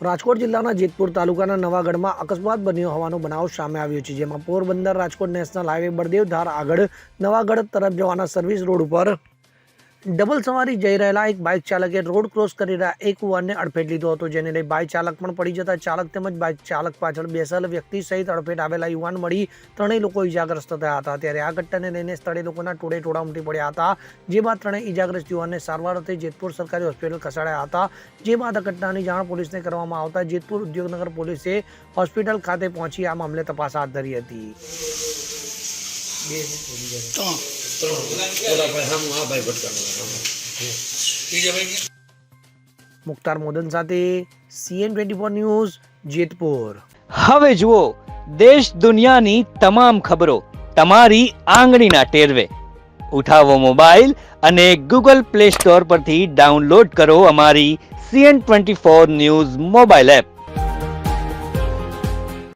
રાજકોટ જિલ્લાના જેતપુર તાલુકાના નવાગઢમાં અકસ્માત બન્યો હોવાનો બનાવ સામે આવ્યો છે, જેમાં પોરબંદર રાજકોટ નેશનલ હાઈવે બળદેવ ધાર આગળ નવાગઢ તરફ જવાના સર્વિસ રોડ ઉપર ડબલ સવારી જઈ રહેલા એક બાઇક ચાલકે રોડ ક્રોસ કરી રહ્યા. એક યુવાનને અડફેટ લીધો હતો, જેને લઈ બાઇક ચાલક પણ પડી જતા. ચાલક તેમજ બાઇક ચાલક પાછળ બેસેલ વ્યક્તિ સહિત અડફેટ આવેલા યુવાન મળી ત્રણેય લોકો ઇજાગ્રસ્ત થયા હતા. ત્યારે આ ઘટનાને લઈને સ્થળે લોકોના ટોળે ટોળા ઉમટી પડ્યા હતા જે બાદ ત્રણેય ઇજાગ્રસ્ત યુવાનને સારવાર અર્થે જેતપુર સરકારી હોસ્પિટલ ખસેડાયા હતા. જે બાદ આ ઘટનાની જાણ પોલીસને કરવામાં આવતા, જેતપુર ઉદ્યોગનગર પોલીસે હોસ્પિટલ ખાતે પહોંચી આ મામલે તપાસ હાથ ધરી હતી. મુખ્તાર મોદન સાથે CN twenty four news Jetpur. હવે જુઓ દેશ દુનિયાની તમામ ખબરો તમારી આંગળીના ટેરવે. ઉઠાવો મોબાઈલ અને ગૂગલ પ્લે સ્ટોર પરથી ડાઉનલોડ કરો અમારી CN twenty four news mobile app.